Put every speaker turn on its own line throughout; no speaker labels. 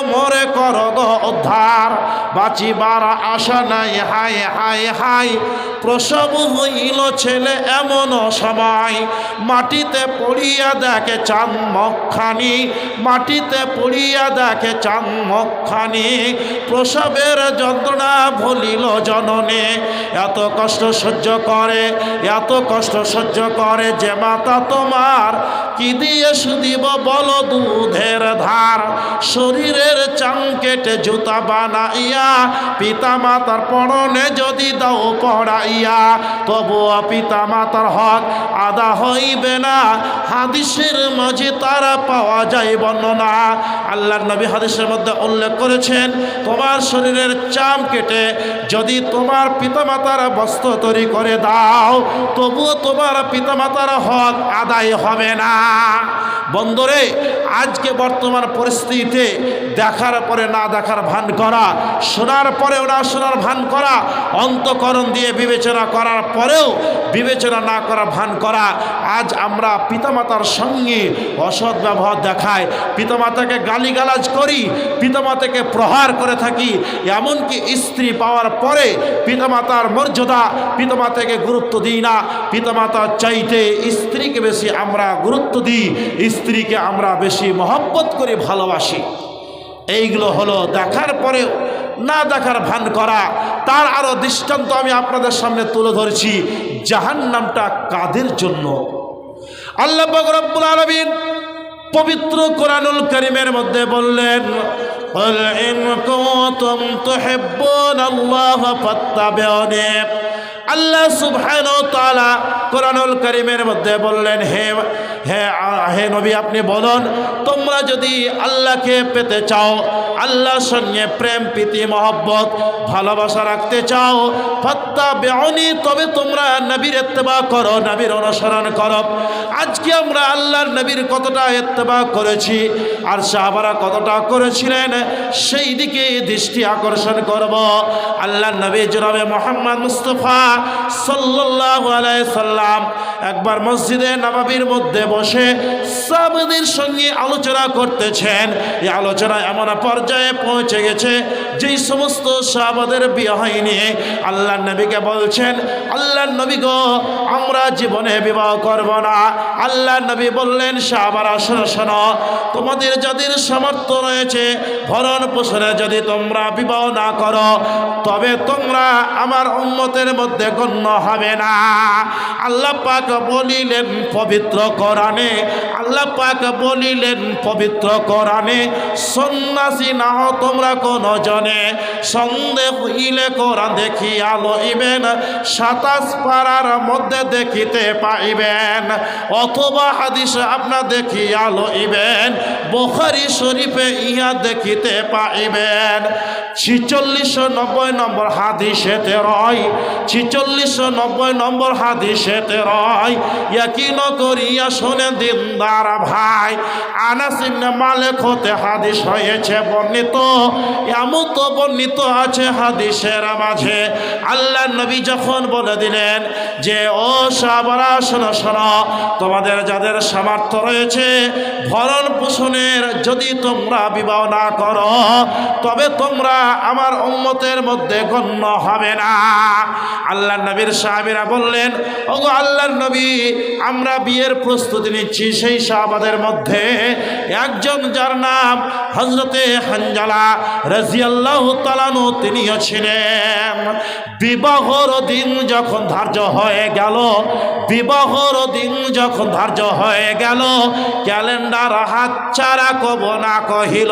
মরে কর গো উদ্ধার বাঁচিবার আশা নাই হাই হাই হাই প্রসব হইল ছেলে এমন সময়। মাটিতে পড়িয়া দেখে চাঁদ মখানি মাটিতে পড়িয়া দেখে চাঁদ মখানি প্রসবের যন্ত্রণা ভুলিল জননে। এত কষ্ট সহ্য করে, এত কষ্ট সহ্য করে যে মাতা তোমার কি দিয়ে শুধিব বল দুধের ধার? শরীরের চাং কেটে জুতা বানাইয়া পিতা মাতার পরনে যদি দাও পড়াইয়া, তবুও পিতা মাতার হক আদা হইবে না। হাদিসের মাঝে তারা পাওয়া যায় বর্ণনা। আল্লাহর নবী হাদিসের মধ্যে উল্লেখ করেছেন, তোমার শরীরের চাম কেটে যদি তোমার পিতামাতার বস্ত্র তৈরি করে দাও, তবুও তোমার পিতামাতার হক আদায় হবে না। বন্ধুরে আজকে বর্তমান পরিস্থিতিতে দেখার পরে না দেখার ভান করা, শোনার পরেও না শোনার ভান করা, অন্তকরণ দিয়ে বিবেচনা করার পরেও বিবেচনা না করা, ভান করা, আজ আমরা পিতামাতার সঙ্গে অসৎ ব্যবহার দেখায়, পিতামাতাকে গালিগালাজ করি, পিতামাতাকে প্রহার করে থাকি, এমনকি স্ত্রী পাওয়ার পরে পিতামাতার মর্যাদা পিতামাতাকে গুরুত্ব দিই না, পিতামাতার চাইতে স্ত্রীকে বেশি আমরা গুরুত্ব দিই স্ত্রীকে আমরা বেশি মহব্বত করে ভালোবাসি এইগুলো হলো দেখার পরেও না দেখার ভান করা তার আরও দৃষ্টান্ত আমি আপনাদের সামনে তুলে ধরেছি জাহান নামটা কাদের জন্য আল্লাহ রব্বুল আলমিন পবিত্র কোরআনুল করিমের মধ্যে বললেন قل إن كنتم تحبون الله فاتبعوني আল্লাহ সুবহানাহু ওয়া তাআলা কোরআনুল কারীমের মধ্যে বললেন, হে হে হে নবী, আপনি বলুন, তোমরা যদি আল্লাহকে পেতে চাও, আল্লাহর সঙ্গে প্রেম, প্রীতি, মহব্বত, ভালোবাসা রাখতে চাও ফত্তা বেআনি তবে তোমরা নবীর ইত্তেবা করো, নবীর অনুসরণ করো। আজকে আমরা আল্লাহর নবীর কতটা ইত্তেবা করেছি, আর সাহাবারা কতটা করেছিলেন, সেই দিকে দৃষ্টি আকর্ষণ করব। আল্লাহর নবী জনাবে মোহাম্মদ মুস্তফা সাল্লাল্লাহু আলাই সাল্লাম একবার মসজিদে নবাবির মধ্যে বসে সাহাবাদের সঙ্গে আলোচনা করতেছেন। এই আলোচনা এমন পর্যায়ে পৌঁছে গেছে। যেই সমস্ত সাহাবাদের বিয়ে হয়নি, আল্লাহ নবীকে বলছেন, আল্লাহ নবী গো, আমরা জীবনে বিবাহ করব না। আল্লাহ নবী বললেন, সাহাবারা, শোনো শোনো, তোমাদের যাদের সামর্থ্য রয়েছে, ভরণ পোষণে যদি তোমরা বিবাহ না করো, তবে তোমরা আমার উন্মতের মধ্যে গণ্য হবে না। আল্লাহ পাক বলিলেন, পবিত্র কোরআনে আল্লাহ পাক বলিলেন, পবিত্র কোরআনে সন্ন্যাসী না তোমরা কোন জনে সন্দেহ হইলে কোরআন দেখি আলো ইবেন সাতাশ পাড়ার মধ্যে দেখিতে পাইবেন, অথবা হাদিস আপনার দেখি আলো ইবেন বোখারি শরীফে ইহা দেখিতে পাইবেন। ছিচল্লিশশো নব্বই নম্বর হাদিসেতে রয় ছিচল্লিশশো নব্বই নম্বর হাদিসেতে রয় ইয়াকিন করিয়া শোনে দিনদার ভাই আনাসিন মালেক হতে হাদিস হয়েছে বর্ণিত। এমন তো বর্ণিত আছে হাদিসের মাঝে। আল্লাহ নবী যখন বলে দিলেন যে, ও সাবরা শোনো শোনো, তোমাদের যাদের সামর্থ্য রয়েছে ভরণ পোষণের যদি তোমরা বিবাহ না করো, তবে তোমরা আমার উম্মতের মধ্যে গণ্য হবে না। আল্লাহ নবীর সাহাবিরা বললেন, ওগো আল্লাহর নবী, আমরা বিয়ের প্রস্তুতি নিচ্ছি সেই সাহাবাদের মধ্যে। একজন যার নাম হজরতে হানজালা রাজিয়াল্লাহ তালানু তিনিও ছিলেন। বিবাহর দিন যখন ধার্য হয়ে গেল, বিবাহর দিন যখন ধার্য হয়ে গেল, ক্যালেন্ডার হাত ছাড়া কব না কহিল,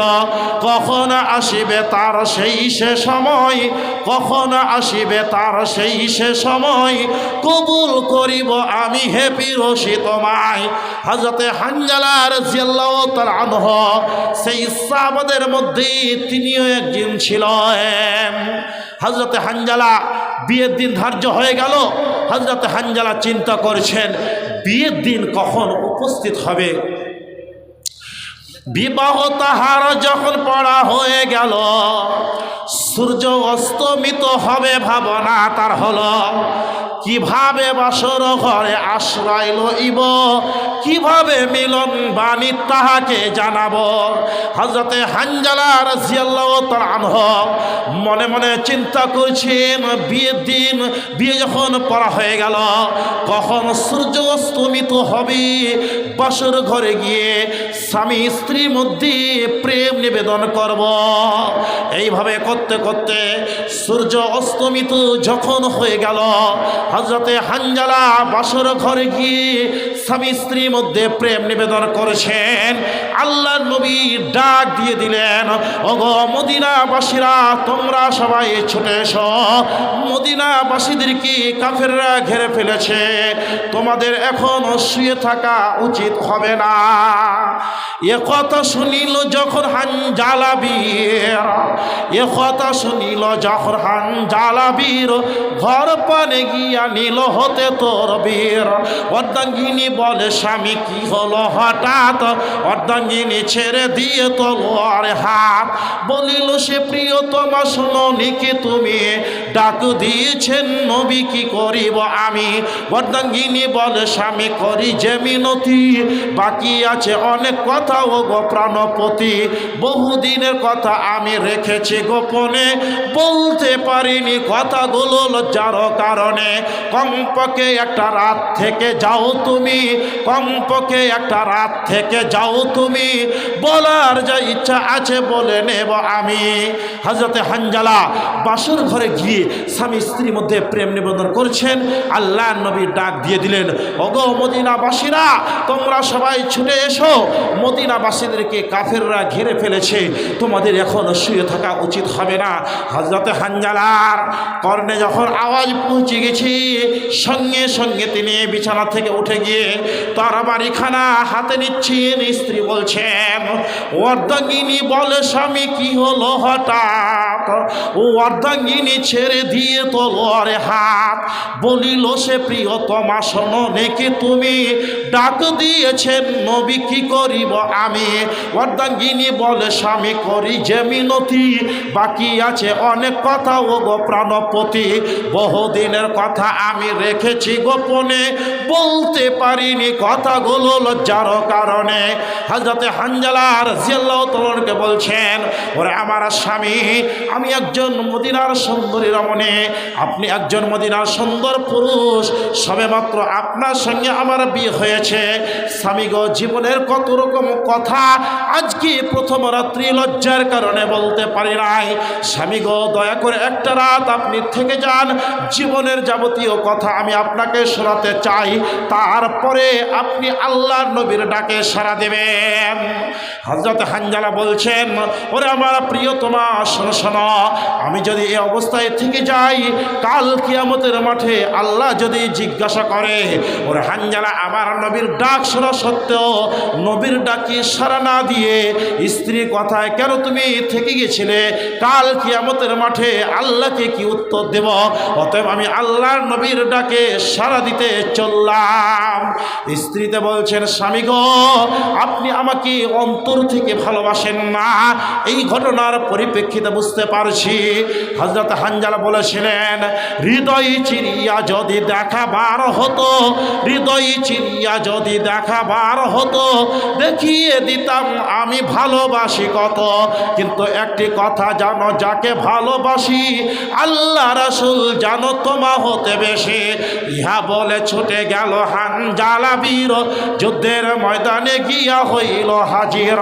কখন আসিবে তার সেই সে সময় কখন আসিবে তার সেই সে সময়? কবুল করিব আমি হে পিরসি তোমায়। হজরতে হানজালার জিয়াল্লাহ তার আনহ, সেই সাহাবাদের মধ্যে তিনিও একজন ছিলেন। হজরতে হানজালা, বিয়ের দিন ধার্য হয়ে গেল। হজরতে হানজালা চিন্তা করছেন, বিয়ের দিন কখন উপস্থিত হবে? বিবাহ তাহার যখন পড়া হয়ে গেল সূর্য অস্তমিত হবে ভাবনা তার হলো। কীভাবে বাসর ঘরে আশ্রয় লইব? কীভাবে মিলন বাণী তাহাকে জানাব? হজরতে হানজালা রাজিয়াল্লাহ মনে মনে চিন্তা করছেন, বিয়ের দিন, বিয়ে যখন পড়া হয়ে গেল, কখন সূর্য অস্তমিত হবে? বাসর ঘরে গিয়ে স্বামী স্ত্রীর মধ্যে প্রেম নিবেদন করব। এইভাবে করতে করতে সূর্য অস্তমিত যখন হয়ে গেল হজরতে হাঞ্জালা বাসর ঘরে গিয়ে স্বামী স্ত্রীর মধ্যে প্রেম নিবেদন করেছেন। আল্লাহ নবী ডাক দিয়ে দিলেন, ওগো মদিনাবাসীরা, তোমরা সবাই ছুটে এসো। মদিনাবাসীদেরকে কাফেররা ঘেরে ফেলেছে। তোমাদের এখন শুয়ে থাকা উচিত হবে না। এ কথা শুনিল যখন হান জালাবীর এ কথা শুনিল যখন হান জালাবীর ঘর পানে গিয়া নিল হতে তোর বীর। অর্ধাঙ্গিনী বলে, স্বামী, কি হলো হঠাৎ? অর্ধাঙ্গিনী ছেড়ে দিয়ে তলোয়ার হাত। বলিল, সে প্রিয় তোমার শোনো নিকে তুমি? ডাক দিয়েছেন নবী, কি করিব আমি? অর্ধাঙ্গিনী বলে, স্বামী, করি যে মিনতি। বাকি আছে অনেক কথা ও গো প্রাণপতি। বহুদিনের কথা আমি রেখেছি গোপনে। বলতে পারিনি কথাগুলো লজ্জার কারণে। কমপক্ষে একটা রাত থেকে যাও তুমি, কমপক্ষে একটা রাত থেকে যাও তুমি। বলার যা ইচ্ছা আছে বলে নেব আমি। হজরতে হানজালা বাসর ঘরে গিয়ে স্বামী স্ত্রীর মধ্যে প্রেম নিবেদন করছেন। আল্লাহ নবীর ডাক দিয়ে দিলেন, ওগো মদিনাবাসীরা, তোমরা সবাই ছুটে এসো। মদিনাবাসীদেরকে কাফেররা ঘিরে ফেলেছে। তোমাদের এখন শুয়ে থাকা উচিত হবে না। হজরতে হানজালার কর্ণে যখন আওয়াজ পৌঁছে গেছি সঙ্গে সঙ্গে তিনি বিছানা থেকে উঠে গিয়ে তার বাড়িখানা হাতে নিচ্ছেন। স্ত্রী বলছেন, অর্ধাঙ্গিনী বলে স্বামী, কি হলো হঠাৎ? ও অর্ধাঙ্গিনী ছেড়ে দিয়ে তলোয়ারে হাত। বলিল সে, প্রিয়তমা শোনো নেকি তুমি ডাক দিয়েছেন? নবী কি করিব আমি? অর্ধাঙ্গিনী বলে স্বামী, করি যে মিনতি। বাকি আছে অনেক কথা ও গো প্রাণপতি। বহুদিনের কথা আমি রেখেছি গোপনে, বলতে পারিনি কথাগুলো লজ্জার কারণে। হাজরতে হানজালার জিয়াল্লাহ তলনকে বলছেন, ওরে আমার স্বামী, আমি একজন মদিনার সুন্দরী রমণী আপনি একজন মদিনার সুন্দর পুরুষ সবে মাত্র আপনার সঙ্গে আমার বিয়ে হয়েছে। স্বামী গো, জীবনের কত রকম কথা আজকে প্রথম রাত্রি লজ্জার কারণে বলতে পারি নাই। স্বামী গো, দয়া করে একটা রাত আপনি থেকে যান, জীবনের যাবতীয় কথা আমি আপনাকে শোনাতে চাই, তারপরে আপনি আল্লাহ নবীর ডাকে সারা দেবেন। হজরত হানজালা বলছেন, ওরে আমার প্রিয় তোমার, শোনো শোনো, আমি যদি এই অবস্থায় থেকে যাই, কাল কিয়ামতের মাঠে আল্লাহ যদি জিজ্ঞাসা করে, ওরে হানজালা, আমার নবীর ডাক শোনা সত্ত্বেও নবীর ডাকি সারা না দিয়ে স্ত্রী কথায় কেন তুমি থেকে গেছিলে? কাল কিয়ামতের মাঠে আল্লাহকে কি উত্তর দেব? অতএব আমি আল্লাহর নবীর ডাকে সারা দিতে চললাম। স্ত্রীতে বলছেন, স্বামী গো, আপনি আমাকে অন্তর থেকে ভালোবাসেন না। এই ঘটনার পরিপ্রেক্ষিতে বুঝতে পারছি। হজরত হানজালা বলেছিলেন, হৃদয় চিরিয়া যদি দেখাবার হতো, হৃদয় চিরিয়া যদি দেখাবার হতো, দেখিয়ে দিতাম আমি ভালোবাসি কত। কিন্তু একটি কথা জানো, যাকে ভালোবাসি, আল্লাহ রাসুল জানো, তোমা হতে বেশি। ইহা বলে ছুটে গেল হান জালাবীর যুদ্ধের ময়দানে গিয়া হইল হাজির।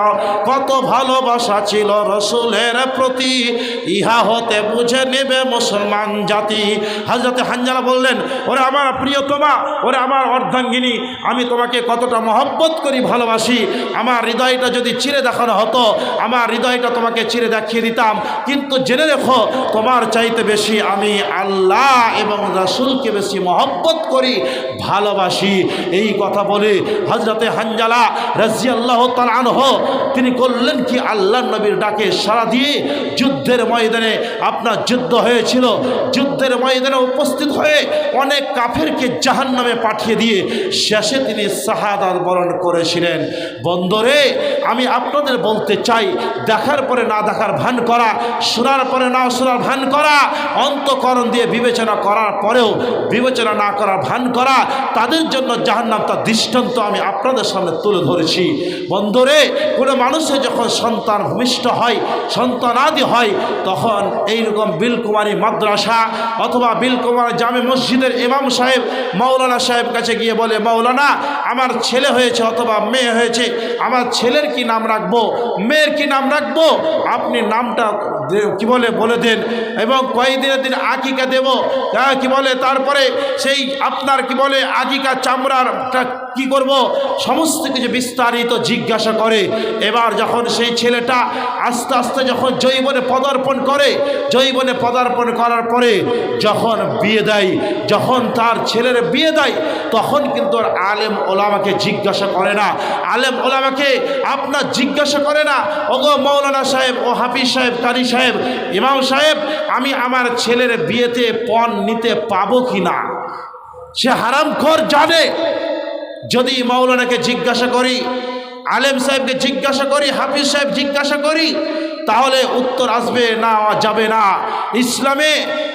কত ভালোবাসা ছিল রসুলের প্রতি। ইহা হতে বুঝে নেবে মুসলমান জাতি। হাজরতে হানজালা বললেন, ওরে আমার প্রিয়তমা, ওরে আমার অর্ধাঙ্গিনী, আমি তোমাকে কতটা মহব্বত করি, ভালোবাসি। আমার হৃদয়টা যদি চিরে দেখানো হতো, আমার হৃদয়টা তোমাকে চিরে দেখিয়ে দিতাম। কিন্তু জেনে রেখো, তোমার চাইতে বেশি আমি আল্লাহ এবং রাসুলকে বেশি মহব্বত করি, ভালোবাসি। এই কথা বলে হজরতে হানজালা রাজি আল্লাহ তালানহ তিনি করলেন কি? আল্লাহ নবীর ডাকে সাড়া দিয়ে যুদ্ধের ময়দানে, আপনার যুদ্ধ হয়েছিল। যুদ্ধের ময়দানে উপস্থিত হয়ে অনেক কাফেরকে জাহান নামে পাঠিয়ে দিয়ে শেষে তিনি শাহাদাত বরণ করেছিলেন। বন্দরে, আমি আপনাদের বলতে চাই, দেখার পরে না দেখার ভান করা, শোনার পরে না শোনার ভান করা, অন্তকরণ দিয়ে বিবেচনা করার পরেও বিবেচনা না করা ভান করা তাদের জন্য জাহান্নাম তার দৃষ্টান্ত আমি আপনাদের সামনে তুলে ধরেছি। বন্দরে কোনো মানুষের যখন সন্তান ভূমিষ্ঠ হয় সন্তান আদি হয় তখন এইরকম বিলকুমারী মাদ্রাসা অথবা বিলকুমার জামে মসজিদের ইমাম সাহেব মৌলানা সাহেব কাছে গিয়ে বলে মৌলানা আমার ছেলে হয়েছে অথবা মেয়ে হয়েছে আমার ছেলের কি নাম রাখব? মেয়ের কি নাম রাখব? আপনি নামটা কি বলে বলে দেন এবং কয়েকদিনের দিন আকিকা দেব? হ্যাঁ, কি বলে? তারপরে সেই আপনার কি বলে আকিকা চামড়ারটা কি করব? সমস্ত কিছু বিস্তারিত জিজ্ঞাসা করে। এবার যখন সেই ছেলেটা আস্তে আস্তে যখন জৈবনে পদার্পণ করে জৈবনে পদার্পণ করার পরে যখন বিয়ে দেয়, যখন তার ছেলের বিয়ে দেয়, তখন কিন্তু আলেম ওলামাকে জিজ্ঞাসা করে না। আলেম ওলামাকে আপনার জিজ্ঞাসা করে না, ওগো মৌলানা সাহেব, ও হাফিজ সাহেব, কারি সাহেব, ইমাম সাহেব, আমি আমার ছেলের বিয়েতে পণ নিতে পাবো কি না সে হারাম খর জানে। যদি মাওলানাকে জিজ্ঞাসা করি, আলেম সাহেবকে জিজ্ঞাসা করি, হাফিজ সাহেব জিজ্ঞাসা করি, তাহলে উত্তর আসবে না, যাবে না। ইসলামে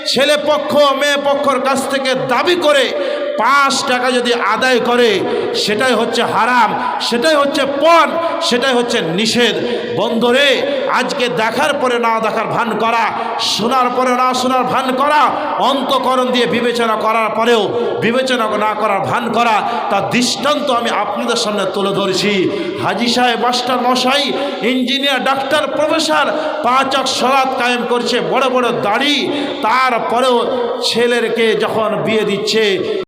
ছেলে পক্ষ, মেয়ে পক্ষর কাছ থেকে দাবি করে পাঁচ টাকা যদি আদায় করে, সেটাই হচ্ছে হারাম, সেটাই হচ্ছে পণ সেটাই হচ্ছে নিষেধ। বন্ধরে, আজকে দেখার পরে না দেখার ভান করা, শোনার পরে না শোনার ভান করা, অন্তকরণ দিয়ে বিবেচনা করার পরেও বিবেচনা না করার ভান করা তার দৃষ্টান্ত আমি আপনাদের সামনে তুলে ধরেছি। হাজি সাহেব, মাস্টার মশাই, ইঞ্জিনিয়ার, ডাক্তার, প্রফেসর পাঁচ এক সরাত কায়েম করছে, বড় বড় দাড়ি, তারপরেও ছেলেরকে যখন বিয়ে দিচ্ছে